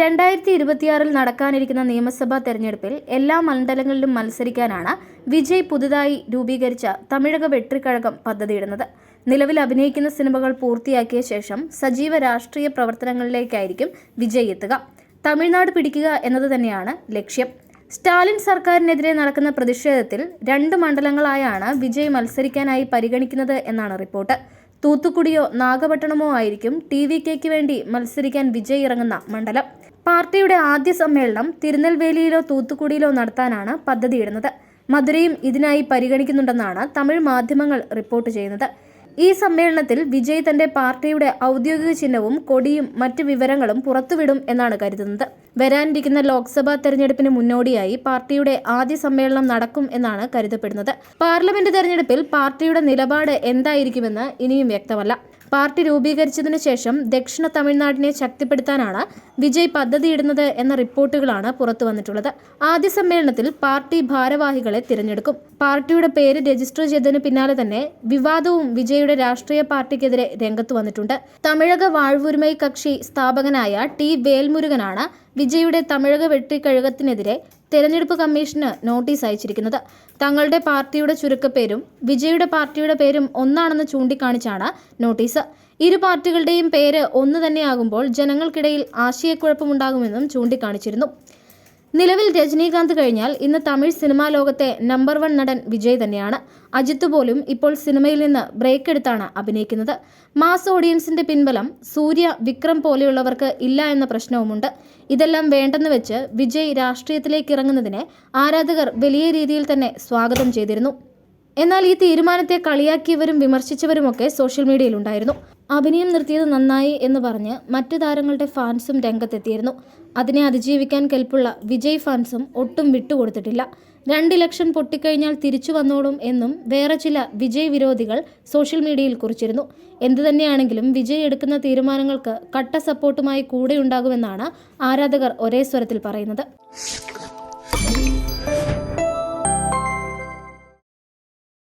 രണ്ടായിരത്തി ഇരുപത്തിയാറിൽ നടക്കാനിരിക്കുന്ന നിയമസഭാ തെരഞ്ഞെടുപ്പിൽ എല്ലാ മണ്ഡലങ്ങളിലും മത്സരിക്കാനാണ് വിജയ് പുതുതായി രൂപീകരിച്ച തമിഴക വെട്രിക്കഴകം പദ്ധതിയിടുന്നത്. നിലവിൽ അഭിനയിക്കുന്ന സിനിമകൾ പൂർത്തിയാക്കിയ ശേഷം സജീവ രാഷ്ട്രീയ പ്രവർത്തനങ്ങളിലേക്കായിരിക്കും വിജയ് എത്തുക. തമിഴ്നാട് പിടിക്കുക എന്നത് തന്നെയാണ് ലക്ഷ്യം. സ്റ്റാലിൻ സർക്കാരിനെതിരെ നടക്കുന്ന പ്രതിഷേധത്തിൽ രണ്ട് മണ്ഡലങ്ങളായാണ് വിജയ് മത്സരിക്കാനായി പരിഗണിക്കുന്നത് എന്നാണ് റിപ്പോർട്ട്. തൂത്തുക്കുടിയോ നാഗപട്ടണമോ ആയിരിക്കും ടി വി കെക്ക് വേണ്ടി മത്സരിക്കാൻ വിജയ് ഇറങ്ങുന്ന മണ്ഡലം. പാർട്ടിയുടെ ആദ്യ സമ്മേളനം തിരുനെൽവേലിയിലോ തൂത്തുക്കുടിയിലോ നടത്താനാണ് പദ്ധതിയിടുന്നത്. മധുരയും ഇതിനായി പരിഗണിക്കുന്നുണ്ടെന്നാണ് തമിഴ് മാധ്യമങ്ങൾ റിപ്പോർട്ട് ചെയ്യുന്നത്. ഈ സമ്മേളനത്തിൽ വിജയ് തന്റെ പാർട്ടിയുടെ ഔദ്യോഗിക ചിഹ്നവും കൊടിയും മറ്റ് വിവരങ്ങളും പുറത്തുവിടും എന്നാണ് കരുതുന്നത്. വരാനിരിക്കുന്ന ലോക്സഭാ തെരഞ്ഞെടുപ്പിന് മുന്നോടിയായി പാർട്ടിയുടെ ആദ്യ സമ്മേളനം നടക്കും എന്നാണ് കരുതപ്പെടുന്നത്. പാർലമെന്റ് തെരഞ്ഞെടുപ്പിൽ പാർട്ടിയുടെ നിലപാട് എന്തായിരിക്കുമെന്ന് ഇനിയും വ്യക്തമല്ല. പാർട്ടി രൂപീകരിച്ചതിനു ശേഷം ദക്ഷിണ തമിഴ്നാടിനെ ശക്തിപ്പെടുത്താനാണ് വിജയ് പദ്ധതിയിടുന്നത് എന്ന റിപ്പോർട്ടുകളാണ് പുറത്തു വന്നിട്ടുള്ളത്. ആദ്യ സമ്മേളനത്തിൽ പാർട്ടി ഭാരവാഹികളെ തിരഞ്ഞെടുക്കും. പാർട്ടിയുടെ പേര് രജിസ്റ്റർ ചെയ്തതിന് പിന്നാലെ തന്നെ വിവാദവും വിജയുടെ രാഷ്ട്രീയ പാർട്ടിക്കെതിരെ രംഗത്ത് വന്നിട്ടുണ്ട്. തമിഴക വാഴ്വുരിമൈ കക്ഷി സ്ഥാപകനായ ടി വേൽമുരുകനാണ് വിജയുടെ തമിഴക വെട്ടിക്കഴുകത്തിനെതിരെ തെരഞ്ഞെടുപ്പ് കമ്മീഷന് നോട്ടീസ് അയച്ചിരിക്കുന്നത്. തങ്ങളുടെ പാർട്ടിയുടെ ചുരുക്കപ്പേരും വിജയുടെ പാർട്ടിയുടെ പേരും ഒന്നാണെന്ന് ചൂണ്ടിക്കാണിച്ചാണ് നോട്ടീസ്. ഇരു പാർട്ടികളുടെയും പേര് ഒന്ന് തന്നെയാകുമ്പോൾ ജനങ്ങൾക്കിടയിൽ ആശയക്കുഴപ്പമുണ്ടാകുമെന്നും ചൂണ്ടിക്കാണിച്ചിരുന്നു. നിലവിൽ രജനീകാന്ത് കഴിഞ്ഞാൽ ഇന്ന് തമിഴ് സിനിമാ ലോകത്തെ നമ്പർ വൺ നടൻ വിജയ് തന്നെയാണ്. അജിത്ത് പോലും ഇപ്പോൾ സിനിമയിൽ നിന്ന് ബ്രേക്ക് എടുത്താണ് അഭിനയിക്കുന്നത്. മാസ് ഓഡിയൻസിന്റെ പിൻബലം സൂര്യ വിക്രം പോലെയുള്ളവർക്ക് ഇല്ല എന്ന പ്രശ്നവുമുണ്ട്. ഇതെല്ലാം വേണ്ടെന്ന് വെച്ച് വിജയ് രാഷ്ട്രീയത്തിലേക്ക് ഇറങ്ങുന്നതിനെ ആരാധകർ വലിയ രീതിയിൽ തന്നെ സ്വാഗതം ചെയ്തിരുന്നു. എന്നാൽ ഈ തീരുമാനത്തെ കളിയാക്കിയവരും വിമർശിച്ചവരുമൊക്കെ സോഷ്യൽ മീഡിയയിലുണ്ടായിരുന്നു. അഭിനയം നിർത്തിയത് നന്നായി എന്ന് പറഞ്ഞ് മറ്റു താരങ്ങളുടെ ഫാൻസും രംഗത്തെത്തിയിരുന്നു. അതിനെ അതിജീവിക്കാൻ കെൽപ്പുള്ള വിജയ് ഫാൻസും ഒട്ടും വിട്ടുകൊടുത്തിട്ടില്ല. രണ്ട് ലക്ഷം പൊട്ടിക്കഴിഞ്ഞാൽ തിരിച്ചു വന്നോളും എന്നും വേറെ ചില വിജയ് വിരോധികൾ സോഷ്യൽ മീഡിയയിൽ കുറിച്ചിരുന്നു. എന്തു തന്നെയാണെങ്കിലും വിജയ് എടുക്കുന്ന തീരുമാനങ്ങൾക്ക് കട്ട സപ്പോർട്ടുമായി കൂടെയുണ്ടാകുമെന്നാണ് ആരാധകർ ഒരേ സ്വരത്തിൽ പറയുന്നത്.